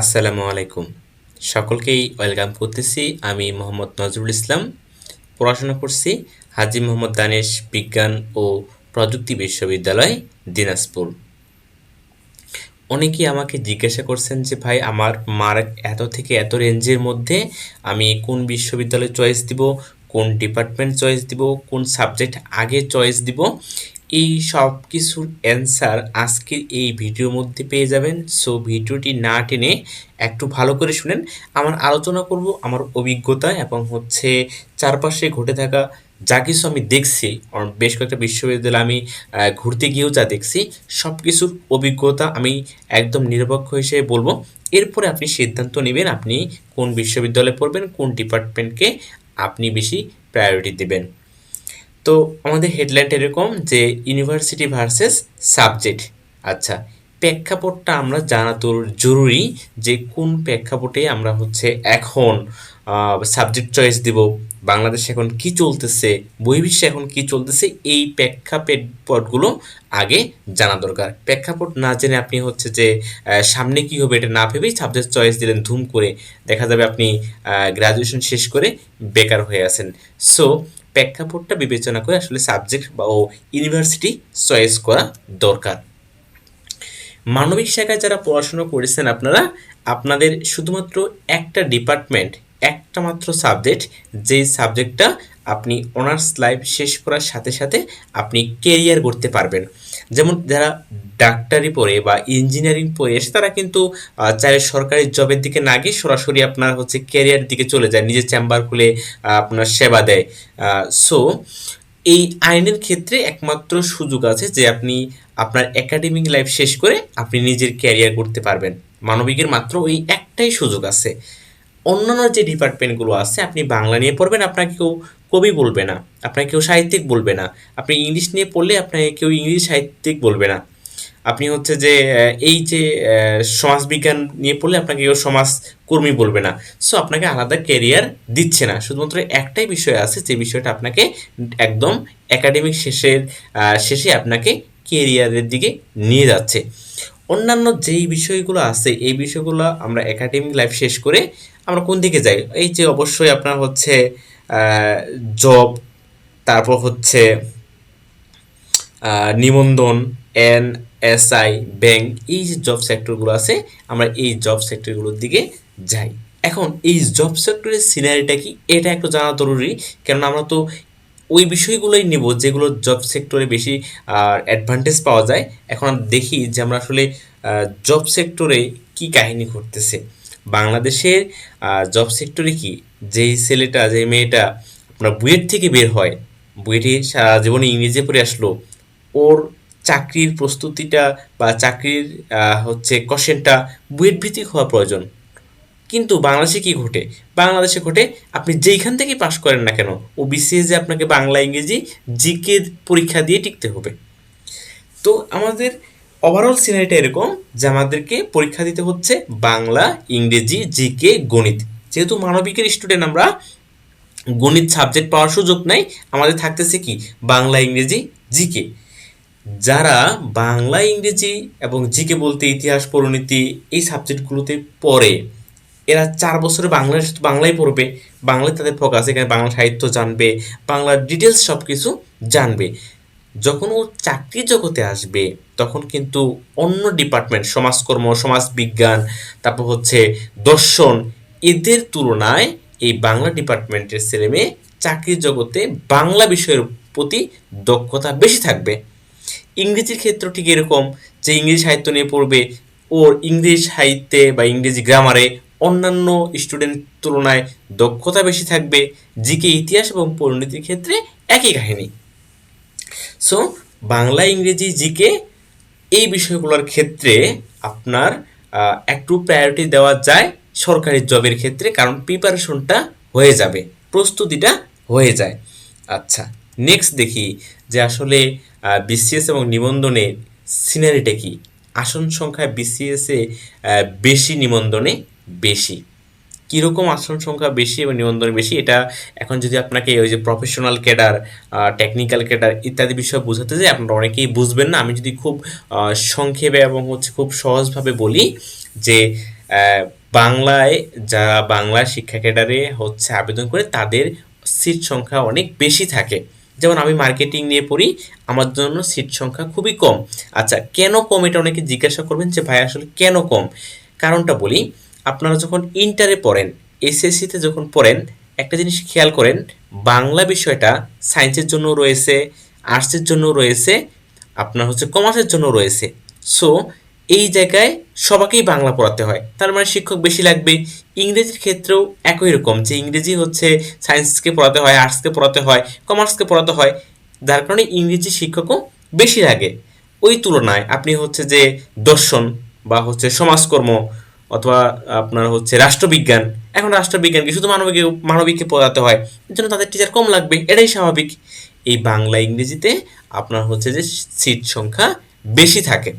আসসালামু আলাইকুম। সকলকেই ওয়েলকাম করতেছি। আমি মোহাম্মদ নজরুল ইসলাম। পড়াশোনা করছি হাজি মোহাম্মদ দানেশ বিজ্ঞান ও প্রযুক্তি বিশ্ববিদ্যালয়, দিনাজপুর। অনেকেই আমাকে জিজ্ঞাসা করছেন যে, ভাই, আমার মার্ক এত থেকে এত রেঞ্জের মধ্যে আমি কোন বিশ্ববিদ্যালয় চয়েস দিব, কোন ডিপার্টমেন্ট চয়েস দিব, কোন সাবজেক্ট আগে চয়েস দিব? এই সব কিছুর অ্যান্সার আজকের এই ভিডিওর মধ্যে পেয়ে যাবেন। সো ভিডিওটি না টেনে একটু ভালো করে শুনেন। আমার আলোচনা করব আমার অভিজ্ঞতা এবং হচ্ছে চারপাশে ঘটে থাকা যা কিছু আমি দেখছি বেশ কয়েকটা বিশ্ববিদ্যালয়ে আমি ঘুরতে গিয়েও যা দেখছি, সব কিছুর অভিজ্ঞতা আমি একদম নিরপেক্ষ হিসেবে বলব। এরপরে আপনি সিদ্ধান্ত নেবেন আপনি কোন বিশ্ববিদ্যালয়ে পড়বেন, কোন ডিপার্টমেন্টকে আপনি বেশি প্রায়োরিটি দেবেন। তো আমাদের হেডলাইনটা এরকম যে ইউনিভার্সিটি ভার্সেস সাবজেক্ট আচ্ছা প্রেক্ষাপটটা আমরা জানা তো জরুরি যে কোন প্রেক্ষাপটে আমরা হচ্ছে এখন সাবজেক্ট চয়েস দিব, বাংলাদেশে এখন কি চলতেছে, বহির্বিশ্বে এখন কি চলতেছে, এই প্রেক্ষাপটগুলো আগে জানা দরকার। প্রেক্ষাপট না জেনে আপনি হচ্ছে যে সামনে কি হবে এটা না ভেবেই সাবজেক্ট চয়েস দিলেন, ধুম করে দেখা যাবে আপনি গ্রাজুয়েশন শেষ করে বেকার হয়ে আছেন। সো প্রেক্ষাপটটা বিবেচনা করে আসলে সাবজেক্ট বা ও ইউনিভার্সিটি চয়েস করা দরকার। মানবিক শাখায় যারা পড়াশোনা করেছেন আপনারা, আপনাদের শুধুমাত্র একটা ডিপার্টমেন্ট একটা মাত্র সাবজেক্ট যেই সাবজেক্টটা আপনি অনার্স লাইফ শেষ করার সাথে সাথে আপনি কেরিয়ার করতে পারবেন। যেমন যারা ডাক্তারি পড়ে বা ইঞ্জিনিয়ারিং পড়ে এসে তারা কিন্তু চাইলে সরকারি জবের দিকে না গিয়ে সরাসরি আপনার হচ্ছে ক্যারিয়ার দিকে চলে যায়, নিজের চেম্বার খুলে আপনার সেবা দেয়। সো এই আইনের ক্ষেত্রে একমাত্র সুযোগ আছে যে আপনি আপনার একাডেমিক লাইফ শেষ করে আপনি নিজের ক্যারিয়ার করতে পারবেন। মানবিকের মাত্র ওই একটাই সুযোগ আছে। অন্যান্য যে ডিপার্টমেন্টগুলো আছে, আপনি বাংলা নিয়ে পড়বেন, আপনাকে কেউ কবি বলবে না, আপনাকে কেউ সাহিত্যিক বলবে না, আপনি ইংলিশ নিয়ে পড়লে আপনাকে কেউ ইংলিশ সাহিত্যিক বলবে না। আপনি হচ্ছে যে এই যে সমাজবিজ্ঞান নিয়ে পড়লে আপনাকে কেউ সমাজকর্মী বলবে না। সো আপনাকে আলাদা ক্যারিয়ার দিচ্ছে না। শুধুমাত্র একটাই বিষয় আছে, যে বিষয়টা আপনাকে একদম একাডেমিক শেষের শেষে আপনাকে কেরিয়ারের দিকে নিয়ে যাচ্ছে। অন্যান্য যেই বিষয়গুলো আছে, এই বিষয়গুলো আমরা একাডেমিক লাইফ শেষ করে আমরা কোন দিকে যাই? এই যে অবশ্যই আপনার হচ্ছে জব তারপর হচ্ছে নিবন্ধন এন এস আই ব্যাংক এই যে জব সেক্টরগুলো আছে, আমরা এই জব সেক্টরগুলোর দিকে যাই। এখন এই জব সেক্টরের সিনারিটা কি? এটা একটু জানা জরুরি, কেননা আমরা তো ওই বিষয়গুলোই নিব যেগুলো জব সেক্টরে বেশি অ্যাডভান্টেজ পাওয়া যায়। এখন দেখি যে আমরা আসলে জব সেক্টরে কি কাহিনী ঘটতেছে। বাংলাদেশের জব সেক্টরে কি? যেই ছেলেটা যে মেয়েটা আপনার বুয়েট থেকে বের হয়, বুয়েটে সারা জীবনে ইংরেজি পড়ে আসলো, ওর চাকরির প্রস্তুতিটা বা চাকরির হচ্ছে কোশ্চেনটা বুয়েট ভিত্তিক হওয়া প্রয়োজন। কিন্তু বাংলাদেশে কি ঘটে? বাংলাদেশে ঘটে আপনি যেইখান থেকে পাশ করেন না কেন ও বিসিএস আপনাকে বাংলা, ইংরেজি জিকে পরীক্ষা দিয়ে টিকতে হবে। তো আমাদের ওভারঅল সিনারিটা এরকম যে আমাদেরকে পরীক্ষা দিতে হচ্ছে বাংলা, ইংরেজি জিকে গণিত। যেহেতু মানবিকের স্টুডেন্ট আমরা, গণিত সাবজেক্ট পাওয়ার সুযোগ নাই, আমাদের থাকতেছে কি? বাংলা, ইংরেজি জিকে যারা বাংলা, ইংরেজি এবং জিকে বলতে ইতিহাস, পরিণতি এই সাবজেক্টগুলোতে পড়ে এরা চার বছরে বাংলা বাংলাই পড়বে, বাংলায় তাদের ফোকাস এখানে বাংলা সাহিত্য জানবে বাংলার ডিটেলস সব কিছু জানবে। যখন ও চাকরি জগতে আসবে, তখন কিন্তু অন্য ডিপার্টমেন্ট সমাজকর্ম, সমাজবিজ্ঞান, তারপর হচ্ছে দর্শন, এদের তুলনায় এই বাংলা ডিপার্টমেন্টের ছেলে মেয়ে চাকরির জগতে বাংলা বিষয়ের প্রতি দক্ষতা বেশি থাকবে। ইংরেজির ক্ষেত্র ঠিক এরকম, যে ইংরেজি সাহিত্য নিয়ে পড়বে, ওর ইংরেজি সাহিত্যে বা ইংরেজি গ্রামারে অন্যান্য স্টুডেন্ট তুলনায় দক্ষতা বেশি থাকবে জিকে ইতিহাস এবং পরিণতির ক্ষেত্রে একই কাহিনী। সো বাংলা, ইংরেজি জিকে এই বিষয়গুলোর ক্ষেত্রে আপনার একটু প্রায়োরিটি দেওয়া যায় সরকারি জবের ক্ষেত্রে, কারণ প্রিপারেশনটা হয়ে যাবে, প্রস্তুতিটা হয়ে যায়। আচ্ছা নেক্সট দেখি যে আসলে বিসিএস এবং নিবন্ধনের সিনারিটা কি? আসন সংখ্যা বিসিএসে বেশি নিবন্ধনে বেশি? কীরকম আসন সংখ্যা বেশি এবং নিবন্ধন বেশি? এটা এখন যদি আপনাকে ওই যে প্রফেশনাল ক্যাডার টেকনিক্যাল ক্যাডার ইত্যাদি বিষয় বোঝাতে যাই আপনারা অনেকেই বুঝবেন না। আমি যদি খুব সংক্ষেপে এবং হচ্ছে খুব সহজভাবে বলি যে বাংলায় যারা বাংলা শিক্ষা ক্যাডারে হচ্ছে আবেদন করে তাদের সিট সংখ্যা অনেক বেশি থাকে। যেমন আমি মার্কেটিং নিয়ে পড়ি, আমার জন্য সিট সংখ্যা খুবই কম। আচ্ছা কেন কম? এটা অনেকে জিজ্ঞাসা করবেন যে, ভাই, আসলে কেন কম? কারণটা বলি আপনারা যখন ইন্টারে পড়েন এসএসসিতে যখন পড়েন, একটা জিনিস খেয়াল করেন, বাংলা বিষয়টা সায়েন্সের জন্য রয়েছে, আর্টসের জন্য রয়েছে, আপনার হচ্ছে কমার্সের জন্য রয়েছে। সো এই জায়গায় সবাকেই বাংলা পড়াতে হয়। তার মানে শিক্ষক বেশি লাগবে। ইংরেজির ক্ষেত্রেও একই রকম যে ইংরেজি হচ্ছে সায়েন্সকে পড়াতে হয়, আর্টসকে পড়াতে হয়, কমার্সকে পড়াতে হয়। যার কারণে ইংরেজি শিক্ষকও বেশি লাগে। ওই তুলনায় আপনি হচ্ছে যে দর্শন বা হচ্ছে সমাজকর্ম অথবা আপনার হচ্ছে রাষ্ট্রবিজ্ঞান। এখন রাষ্ট্রবিজ্ঞানকে শুধু মানবিক মানবিককে পড়াতে হয়। এর জন্য তাদের টিচার কম লাগবে, এটাই স্বাভাবিক। এই বাংলা, ইংরেজিতে আপনার হচ্ছে যে সিট সংখ্যা বেশি থাকে।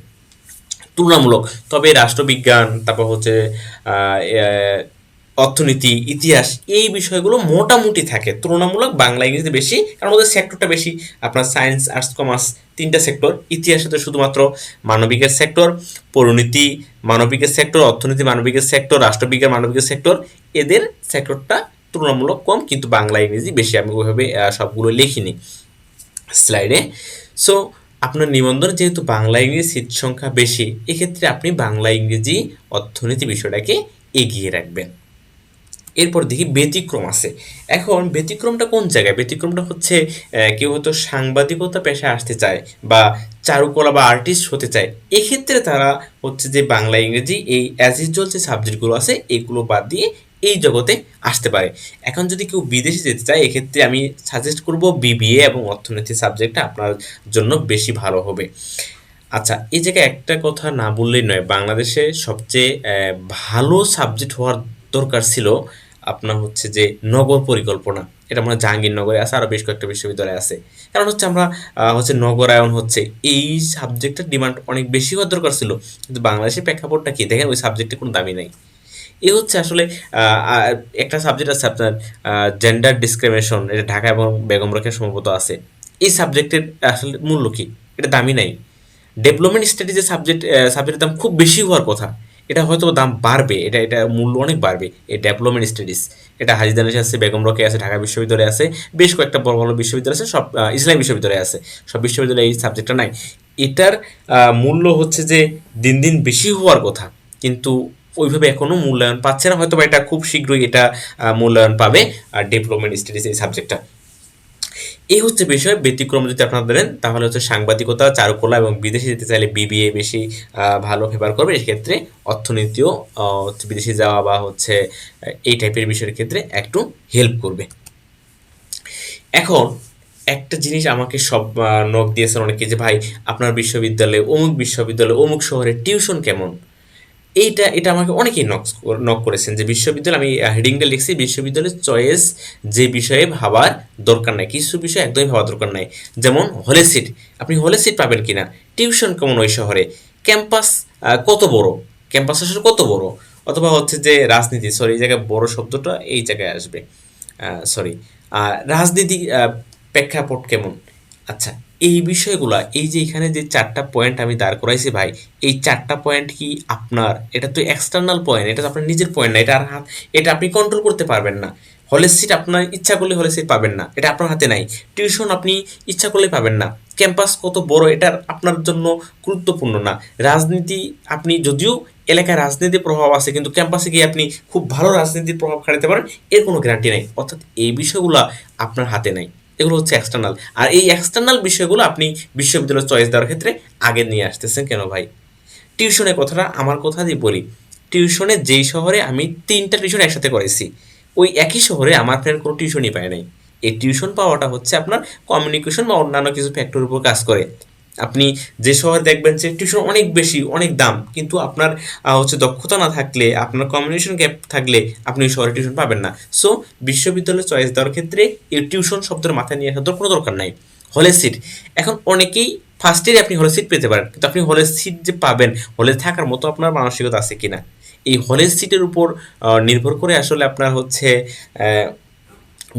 তুলনামূলক। তবে রাষ্ট্রবিজ্ঞান, তারপর হচ্ছে অর্থনীতি, ইতিহাস, এই বিষয়গুলো মোটামুটি থাকে। তুলনামূলক বাংলা, ইংরেজিতে বেশি, কারণ ওদের সেক্টরটা বেশি। আপনার সায়েন্স আর্টস কমার্স তিনটা সেক্টর ইতিহাসে তো শুধুমাত্র মানবিকের সেক্টর পরিণীতি মানবিকের সেক্টর অর্থনীতি মানবিকের সেক্টর রাষ্ট্রবিজ্ঞান মানবিকের সেক্টর এদের সেক্টরটা তুলনামূলক কম, কিন্তু বাংলা, ইংরেজি বেশি। আমি ওইভাবে সবগুলো লিখিনি স্লাইডে। সো আপনার নিবন্ধন যেহেতু বাংলা, ইংরেজি সিট সংখ্যা বেশি, এক্ষেত্রে আপনি বাংলা, ইংরেজি অর্থনীতি বিষয়টাকে এগিয়ে রাখবেন। এরপর দেখি ব্যতিক্রম আছে। এখন ব্যতিক্রমটা কোন জায়গায়? ব্যতিক্রমটা হচ্ছে কেউ হয়তো সাংবাদিকতা পেশায় আসতে চায় বা চারুকলা বা আর্টিস্ট হতে চায়। এক্ষেত্রে তারা হচ্ছে যে বাংলা, ইংরেজি এই অ্যাজ ইউজুয়াল যে সাবজেক্টগুলো আছে, এগুলো বাদ দিয়ে এই জগতে আসতে পারে। এখন যদি কেউ বিদেশে যেতে চায়, এক্ষেত্রে আমি সাজেস্ট করব বিবিএ এবং অর্থনীতি সাবজেক্টটা আপনার জন্য বেশি ভালো হবে। আচ্ছা এই জায়গায় একটা কথা না বললেই নয়, বাংলাদেশে সবচেয়ে ভালো সাবজেক্ট হওয়ার দরকার ছিল আপনার হচ্ছে যে নগর পরিকল্পনা। এটা মনে জাহাঙ্গীরনগরে আছে আরও বেশ কয়েকটা বিশ্ববিদ্যালয় আছে। কারণ হচ্ছে আমরা হচ্ছে নগরায়ন হচ্ছে, এই সাবজেক্টের ডিমান্ড অনেক বেশি হওয়ার দরকার ছিল। কিন্তু বাংলাদেশের প্রেক্ষাপটটা কি? দেখেন ওই সাবজেক্টে কোনো দামি নাই। এ হচ্ছে আসলে একটা সাবজেক্ট আছে আপনার জেন্ডার ডিসক্রিমিনেশন এটা ঢাকা এবং বেগম রোকেয়া সম্ভবত আছে। এই সাবজেক্টের আসলে মূল্য কি? এটা দামি নাই। ডেভেলপমেন্ট স্টাডিজের সাবজেক্ট সাবজেক্টের দাম খুব বেশি হওয়ার কথা। এটা হয়তো দাম বাড়বে, এটা এটা মূল্য অনেক বাড়বে, এই ডেভেলপমেন্ট স্টাডিজ এটা হাজিদানেশে আছে, বেগম রকে আছে, ঢাকা বিশ্ববিদ্যালয়ে আছে, বেশ কয়েকটা বড় বড় বিশ্ববিদ্যালয় আছে, সব ইসলামী বিশ্ববিদ্যালয়ে আছে। সব বিশ্ববিদ্যালয়ে এই সাবজেক্টটা নাই। এটার মূল্য হচ্ছে যে দিন দিন বেশি হওয়ার কথা, কিন্তু ওইভাবে এখনও মূল্যায়ন পাচ্ছে না। হয়তো বা এটা খুব শীঘ্রই এটা মূল্যায়ন পাবে, আর ডেভেলপমেন্ট স্টাডিজ এই সাবজেক্টটা এই হচ্ছে বিষয়, ব্যতিক্রম যদি আপনারা দেন তাহলে হচ্ছে সাংবাদিকতা, চারুকলা এবং বিদেশে যেতে চাইলে বিবিএ বেশি ভালো ফেভার করবে। সেক্ষেত্রে অর্থনীতিও বিদেশে যাওয়া বা হচ্ছে এই টাইপের বিষয়ের ক্ষেত্রে একটু হেল্প করবে। এখন একটা জিনিস আমাকে সব নখ দিয়েছেন অনেকে যে, ভাই, আপনার বিশ্ববিদ্যালয়ে, অমুক বিশ্ববিদ্যালয়ে, অমুক শহরে টিউশন কেমন? এইটা, এটা আমাকে অনেকেই নক নক করেছেন যে বিশ্ববিদ্যালয়, আমি হেডিংটা লিখছি, বিশ্ববিদ্যালয়ের চয়েস যে বিষয়ে ভাবার দরকার নাই, কিছু বিষয় একদমই ভাবার দরকার নাই। যেমন হলে সিট আপনি হলে সিট পাবেন কিনা? টিউশন কেমন ওই শহরে? ক্যাম্পাস কত বড়? ক্যাম্পাস আসলে কত বড়? অথবা হচ্ছে যে রাজনীতি সরি এই জায়গায় বড় শব্দটা এই জায়গায় আসবে। সরি রাজনীতি প্রেক্ষাপট কেমন? আচ্ছা এই বিষয়গুলা, এই যে এখানে যে চারটা পয়েন্ট আমি দাঁড় করাইছি ভাই, এই চারটা পয়েন্ট কি আপনার? এটা তো এক্সটার্নাল পয়েন্ট এটা তো আপনার নিজের পয়েন্ট না, এটা আর হাত, এটা আপনি কন্ট্রোল করতে পারবেন না। হলের সিট আপনার ইচ্ছা করলে হলের সিট পাবেন না, এটা আপনার হাতে নাই। টিউশন আপনি ইচ্ছা করলে পাবেন না। ক্যাম্পাস কত বড় এটা আপনার জন্য গুরুত্বপূর্ণ না। রাজনীতি আপনি, যদিও এলাকায় রাজনীতির প্রভাব আছে, কিন্তু ক্যাম্পাসে গিয়ে আপনি খুব ভালো রাজনীতির প্রভাব খাটাতে পারেন, এর কোনো গ্যারান্টি নাই। অর্থাৎ এই বিষয়গুলো আপনার হাতে নাই। এগুলো হচ্ছে এক্সটার্নাল আর এই এক্সটার্নাল বিষয়গুলো আপনি বিশ্ববিদ্যালয় চয়েস দেওয়ার ক্ষেত্রে আগে নিয়ে আসতেছেন কেন ভাই? টিউশনের কথাটা আমার কথা দিয়ে বলি। টিউশনে যেই শহরে আমি তিনটা টিউশন একসাথে করেছি, ওই একই শহরে আমার ফ্রেন্ড কোনো টিউশনই পায় নাই। এই টিউশন পাওয়াটা হচ্ছে আপনার কমিউনিকেশন বা অন্যান্য কিছু ফ্যাক্টরের উপর কাজ করে। আপনি যে শহরে দেখবেন যে টিউশন অনেক বেশি, অনেক দাম। কিন্তু আপনার হচ্ছে দক্ষতা না থাকলে, আপনার কমিউনিকেশন গ্যাপ থাকলে আপনি ওই শহরে টিউশন পাবেন না। সো বিশ্ববিদ্যালয়ে চয়েস দেওয়ার ক্ষেত্রে এই টিউশন শব্দের মাথায় নিয়ে আসার কোনো দরকার নাই। হলের সিট এখন অনেকেই ফার্স্ট ইয়ারে আপনি হলের সিট পেতে পারেন। কিন্তু আপনি হলের সিট যে পাবেন হলে থাকার মতো আপনার মানসিকতা আছে কিনা? এই হলের সিটের উপর নির্ভর করে আসলে আপনার হচ্ছে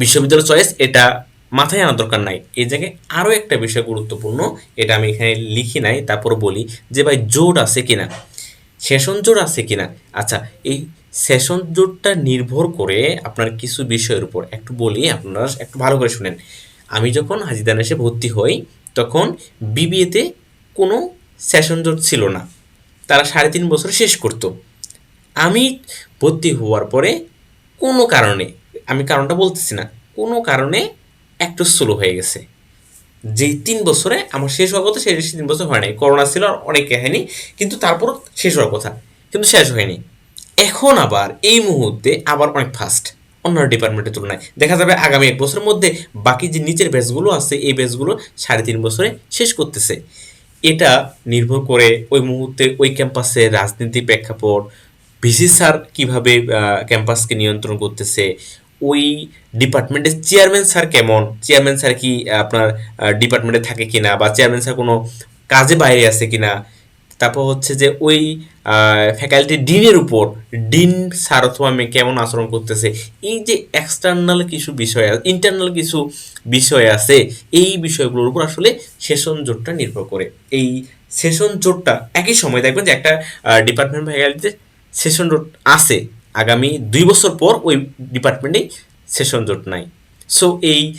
বিশ্ববিদ্যালয় চয়েস এটা মাথায় আনার দরকার নাই। এই জায়গায় আরও একটা বিষয় গুরুত্বপূর্ণ, এটা আমি এখানে লিখি নাই, তারপর বলি যে ভাই জোট আছে কিনা? সেশন জোট আছে কিনা? আচ্ছা এই সেশন জোটটা নির্ভর করে আপনার কিছু বিষয়ের উপর। একটু বলি, আপনারা একটু ভালো করে শুনেন। আমি যখন হাজিদান এসে ভর্তি হই, তখন বিবিএতে কোনো সেশন জোট ছিল না। তারা সাড়ে তিন বছর শেষ করতো। আমি ভর্তি হওয়ার পরে কোনো কারণে, আমি কারণটা বলতেছি না, কোনো কারণে একটু স্লো হয়ে গেছে। যেই তিন বছরে আমার শেষ হওয়ার কথা, সেই তিন বছর হয় নাই। করোনা ছিল আর অনেক হয়নি কিন্তু তারপরও শেষ হওয়ার কথা, কিন্তু শেষ হয়নি। এখন আবার এই মুহূর্তে আবার অনেক ফাস্ট অন্য ডিপার্টমেন্টের তুলনায়। দেখা যাবে আগামী এক বছরের মধ্যে বাকি যে নিচের ব্যাচগুলো আছে, এই ব্যাচগুলো সাড়ে তিন বছরে শেষ করতেছে। এটা নির্ভর করে ওই মুহূর্তে ওই ক্যাম্পাসে রাজনীতি প্রেক্ষাপট ভিসি স্যার কীভাবে ক্যাম্পাসকে নিয়ন্ত্রণ করতেছে ওই ডিপার্টমেন্টের চেয়ারম্যান স্যার কেমন? চেয়ারম্যান স্যার কি আপনার ডিপার্টমেন্টে থাকে কিনা বা চেয়ারম্যান স্যার কোনো কাজে বাইরে আছে কিনা? তারপর হচ্ছে যে ওই ফ্যাকাল্টি ডিনের উপর ডিন স্যার অথবা মেয়ে কেমন আচরণ করতেছে, এই যে এক্সটার্নাল কিছু বিষয় ইন্টারনাল কিছু বিষয় আছে, এই বিষয়গুলোর উপর আসলে সেশন জোটটা নির্ভর করে। এই সেশন জোটটা, একই সময় দেখবেন যে একটা ডিপার্টমেন্ট ফ্যাকাল্টিতে সেশন জোট আছে আগামী দুই বছর পর ওই ডিপার্টমেন্টেই সেশন জোট নাই। সো এই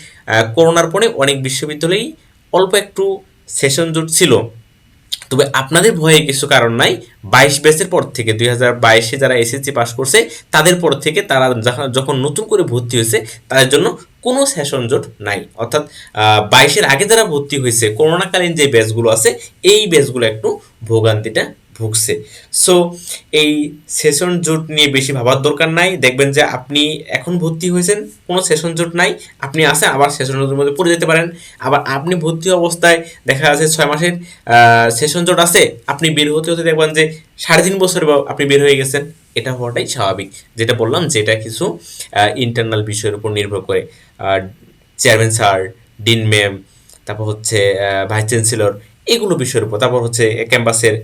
করোনার পরে অনেক বিশ্ববিদ্যালয়েই অল্প একটু সেশন জোট ছিল। তবে আপনাদের ভয়ে কিছু কারণ নাই। বাইশ ব্যাচের পর থেকে দুই হাজার বাইশে যারা এসএসসি পাস করছে, তাদের পর থেকে তারা যখন- যখন নতুন করে ভর্তি হয়েছে, তাদের জন্য কোনো সেশন জোট নাই। অর্থাৎ বাইশের আগে যারা ভর্তি হয়েছে, করোনাকালীন যে ব্যাচগুলো আছে, এই ব্যাচগুলো একটু ভোগান্তিটা ভুগছে। সো এই সেশন জোট নিয়ে বেশি ভাবার দরকার নাই। দেখবেন যে আপনি এখন ভর্তি হয়েছেন, কোনো সেশন জোট নাই। আপনি আসেন আবার সেশন জোটের মধ্যে পড়ে যেতে পারেন। আবার আপনি ভর্তি অবস্থায় দেখা যাচ্ছে ছয় মাসের সেশন জোট আছে। আপনি বের হতে হতে দেখবেন যে সাড়ে তিন বছর আপনি বের হয়ে গেছেন। এটা হওয়াটাই স্বাভাবিক। যেটা বললাম, যেটা কিছু ইন্টারনাল বিষয়ের উপর নির্ভর করে। চেয়ারম্যান স্যার ডিন ম্যাম তারপর হচ্ছে ভাইস চ্যান্সেলর এগুলো বিষয়ের উপর। তারপর হচ্ছে ক্যাম্পাসের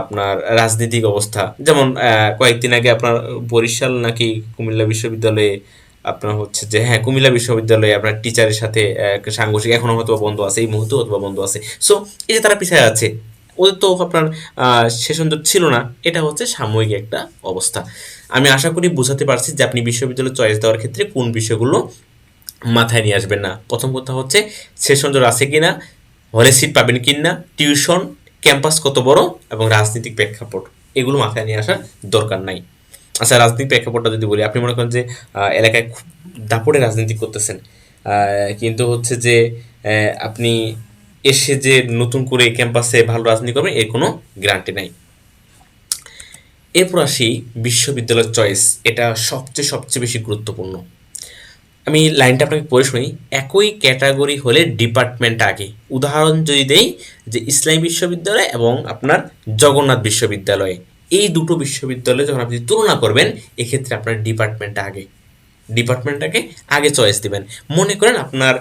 আপনার রাজনৈতিক অবস্থা। যেমন কয়েকদিন আগে আপনার বরিশাল নাকি কুমিল্লা বিশ্ববিদ্যালয়ে আপনার হচ্ছে যে হ্যাঁ কুমিল্লা বিশ্ববিদ্যালয়ে আপনার টিচারের সাথে সাংঘর্ষিক, এখনও হয়তো বন্ধ আছে, এই মুহূর্তে হয়তো বন্ধ আছে। সো এই যে তারা পিছিয়ে আছে, ওদের তো আপনার সেশন তো ছিল না, এটা হচ্ছে সাময়িক একটা অবস্থা। আমি আশা করি বোঝাতে পারছি যে আপনি বিশ্ববিদ্যালয়ে চয়েস দেওয়ার ক্ষেত্রে কোন বিষয়গুলো মাথায় নিয়ে আসবেন না। প্রথম কথা হচ্ছে, সেশন জোর আছে কিনা হলে সিট পাবেন কিনা টিউশন, ক্যাম্পাস কত বড় এবং রাজনৈতিক প্রেক্ষাপট। এগুলো মাথায় নিয়ে আসার দরকার নাই। আচ্ছা রাজনৈতিক প্রেক্ষাপটটা যদি বলি, আপনি মনে করেন যে এলাকায় খুব দাপটে রাজনীতি করতেছেন। কিন্তু হচ্ছে যে আপনি এসে যে নতুন করে ক্যাম্পাসে ভালো রাজনীতি করবেন, এর কোনো গ্যারান্টি নাই। এরপর আসি বিশ্ববিদ্যালয়ের চয়েস এটা সবচেয়ে সবচেয়ে বেশি গুরুত্বপূর্ণ। আমি লাইনটা আপনাকে পড়ে শুনি। একই ক্যাটাগরি হলে ডিপার্টমেন্ট আগে। উদাহরণ যদি দেই যে ইসলামী বিশ্ববিদ্যালয় এবং আপনার জগন্নাথ বিশ্ববিদ্যালয়। এই দুটো বিশ্ববিদ্যালয়ে যখন আপনি তুলনা করবেন, এক্ষেত্রে আপনার ডিপার্টমেন্ট আগে। ডিপার্টমেন্টটাকে আগে চয়েস দিবেন। মনে করেন আপনার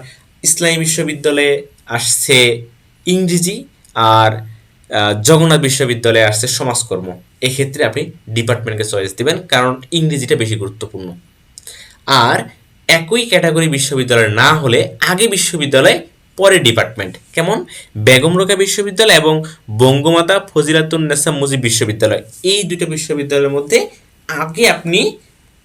ইসলামী বিশ্ববিদ্যালয়ে আসছে ইংরেজি আর জগন্নাথ বিশ্ববিদ্যালয়ে আসছে সমাজকর্ম। এক্ষেত্রে আপনি ডিপার্টমেন্টকে চয়েস দিবেন কারণ ইংরেজিটা বেশি গুরুত্বপূর্ণ। আর একই ক্যাটাগরি বিশ্ববিদ্যালয় না হলে আগে বিশ্ববিদ্যালয় পরে ডিপার্টমেন্ট। কেমন? বেগম রোকা বিশ্ববিদ্যালয় এবং বঙ্গমাতা ফজিলাতুন্নেসা মুজিব বিশ্ববিদ্যালয়। এই দুটো বিশ্ববিদ্যালয়ের মধ্যে আগে আপনি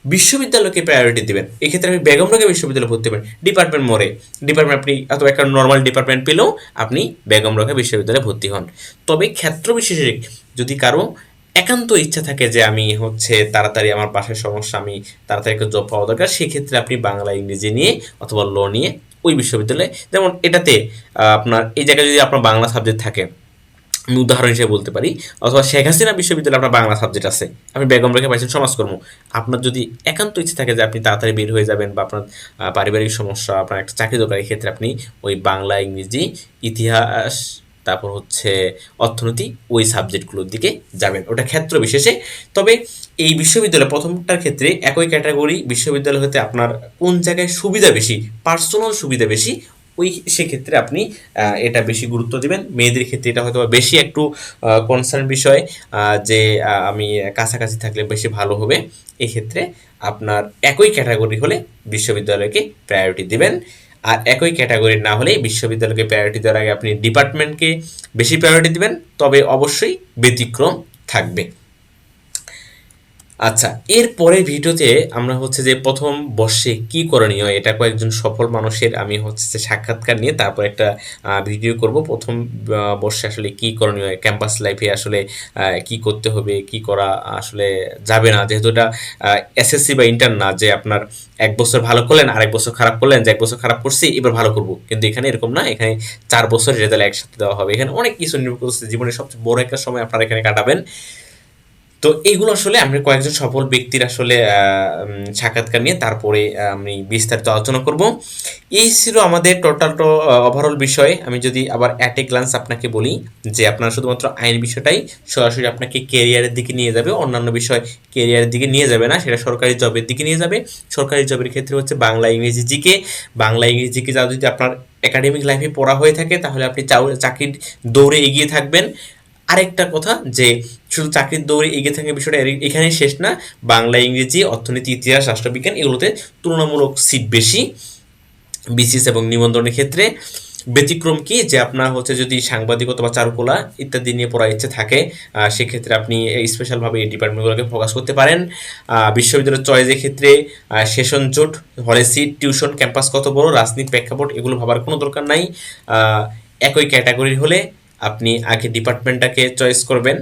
বিশ্ববিদ্যালয়কে প্রায়োরিটি দেবেন। এক্ষেত্রে আপনি বেগম রোকা বিশ্ববিদ্যালয়ে ভর্তি হবেন। ডিপার্টমেন্ট মোড়ে ডিপার্টমেন্ট আপনি অথবা একটা নর্মাল ডিপার্টমেন্ট পেলেও আপনি বেগম রোকা বিশ্ববিদ্যালয়ে ভর্তি হন। তবে ক্ষেত্র বিশেষে যদি কারও একান্ত ইচ্ছা থাকে যে আমি হচ্ছে তাড়াতাড়ি আমার বাসায় সমস্যা, আমি তাড়াতাড়ি একটা জব পাওয়া দরকার। সেক্ষেত্রে আপনি বাংলা, ইংরেজি নিয়ে অথবা ল নিয়ে ওই বিশ্ববিদ্যালয়ে যেমন এটাতে আপনার এই জায়গায় যদি আপনার বাংলা সাবজেক্ট থাকে, আমি উদাহরণ হিসেবে বলতে পারি, অথবা শেখ হাসিনা বিশ্ববিদ্যালয়ে আপনার বাংলা সাবজেক্ট আছে, আপনি বেগম রেখে পাইছেন সমাজকর্ম, আপনার যদি একান্ত ইচ্ছে থাকে যে আপনি তাড়াতাড়ি বের হয়ে যাবেন বা আপনার পারিবারিক সমস্যা, আপনার একটা চাকরি দরকার এই ক্ষেত্রে আপনি ওই বাংলা, ইংরেজি, ইতিহাস তারপর হচ্ছে অর্থনীতি ওই সাবজেক্টগুলোর দিকে যাবেন। ওটা ক্ষেত্র বিশেষে। তবে এই বিশ্ববিদ্যালয় প্রথমটার ক্ষেত্রে একই ক্যাটাগরি বিশ্ববিদ্যালয় হতে আপনার কোন জায়গায় সুবিধা বেশি পার্সোনাল সুবিধা বেশি, ওই সেক্ষেত্রে আপনি এটা বেশি গুরুত্ব দিবেন। মেয়েদের ক্ষেত্রে এটা হয়তো বেশি একটু কনসার্ন বিষয় যে আমি কাছাকাছি থাকলে বেশি ভালো হবে। এক্ষেত্রে আপনার একই ক্যাটাগরি হলে বিশ্ববিদ্যালয়কে প্রায়োরিটি দিবেন। আর একই ক্যাটাগরির না হলে বিশ্ববিদ্যালয়কে প্রায়োরিটি দেওয়ার আগে আপনি ডিপার্টমেন্টকে বেশি প্রায়োরিটি দেবেন, তবে অবশ্যই ব্যতিক্রম থাকবে। আচ্ছা এর পরের ভিডিওতে আমরা হচ্ছে যে প্রথম বর্ষে কি করণীয়, এটা কয়েকজন সফল মানুষের আমি হচ্ছে সাক্ষাৎকার নিয়ে তারপর একটা ভিডিও করব। প্রথম বর্ষে আসলে কি করণীয়, ক্যাম্পাস লাইফে আসলে কি করতে হবে, কি করা আসলে যাবে না? যেহেতু এটা এসএসসি বা ইন্টার না, যে আপনার এক বছর ভালো করলেন, আরেক বছর খারাপ করলেন, যে এক বছর খারাপ করছি, এবার ভালো করব। কিন্তু এখানে এরকম না, এখানে চার বছর রেজাল্ট একসাথে দেওয়া হবে। এখানে অনেক কিছু নির্ভর করছে, জীবনের সবচেয়ে বড় একটা সময় আপনারা এখানে কাটাবেন। তো এগুলো আসলে আমি কয়েকজন সফল ব্যক্তির আসলে সাক্ষাৎকার নিয়ে তারপরে আমি বিস্তারিত আলোচনা করব। এই ছিল আমাদের টোটাল ওভারঅল বিষয়। আমি যদি আবার অ্যাট এ গ্লান্স আপনাকে বলি যে আপনার শুধুমাত্র আইন বিষয়টাই সরাসরি আপনাকে কেরিয়ারের দিকে নিয়ে যাবে, অন্যান্য বিষয় কেরিয়ারের দিকে নিয়ে যাবে না, সেটা সরকারি জবের দিকে নিয়ে যাবে। সরকারি জবের ক্ষেত্রে হচ্ছে বাংলা, ইংরেজি, জিকে। বাংলা, ইংরেজি, জিকে যা যদি আপনার একাডেমিক লাইফে পড়া হয়ে থাকে, তাহলে আপনি চাকরির দৌড়ে এগিয়ে থাকবেন। আরেকটা কথা যে শুধু চাকরির দৌড়ে এগিয়ে থাকার বিষয়টা এখানেই শেষ না, বাংলা, ইংরেজি, অর্থনীতি, ইতিহাস, রাষ্ট্রবিজ্ঞান এগুলোতে তুলনামূলক সিট বেশি। বিসিএস এবং নিবন্ধনের ক্ষেত্রে ব্যতিক্রম কি যে আপনার হচ্ছে যদি সাংবাদিকতা বা চারুকলা ইত্যাদি নিয়ে পড়ার ইচ্ছে থাকে সেক্ষেত্রে আপনি স্পেশালভাবে এই ডিপার্টমেন্টগুলোকে ফোকাস করতে পারেন। বিশ্ববিদ্যালয়ের চয়েসের ক্ষেত্রে সেশন জোট হলে সিট টিউশন ক্যাম্পাস কত বড়, রাজনীতি প্রেক্ষাপট এগুলো ভাবার কোনো দরকার নাই। একই ক্যাটাগরি হলে আপনি আগে ডিপার্টমেন্টটাকে চয়েস করবেন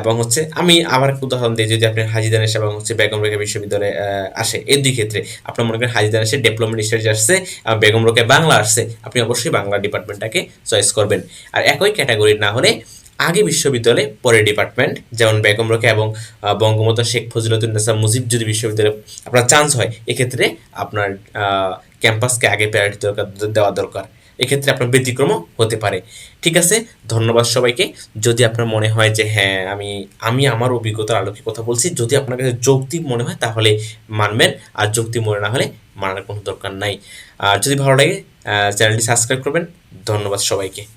এবং হচ্ছে আমি আবার উদাহরণ দিই, যদি আপনি হাজিদান এসে এবং হচ্ছে বেগম রেখা বিশ্ববিদ্যালয়ে আসে, এর দুই ক্ষেত্রে। আপনার মনে করেন হাজিদান এসে ডেভেলপমেন্ট আসছে আর বেগম রোকে বাংলা আসছে, আপনি অবশ্যই বাংলা ডিপার্টমেন্টটাকে চয়েস করবেন। আর একই ক্যাটাগরি না হলে আগে বিশ্ববিদ্যালয়ে পরে ডিপার্টমেন্ট যেমন বেগম রোকে এবং বঙ্গবন্ধু শেখ ফজিলতুন্নেসা মুজিব যদি বিশ্ববিদ্যালয়ে আপনার চান্স হয়, এক্ষেত্রে আপনার ক্যাম্পাসকে আগে প্রায়োরিটি দেওয়া দরকার। এক্ষেত্রে আপনার ব্যতিক্রমও হতে পারে। ঠিক আছে? ধন্যবাদ সবাইকে। যদি আপনার মনে হয় যে হ্যাঁ আমি আমি আমার অভিজ্ঞতার আলোকে কথা বলছি, যদি আপনার কাছে যৌক্তিক মনে হয়, তাহলে মানবেন। আর যৌক্তিক মনে না হলে মানার কোনো দরকার নাই। আর যদি ভালো লাগে চ্যানেলটি সাবস্ক্রাইব করবেন। ধন্যবাদ সবাইকে।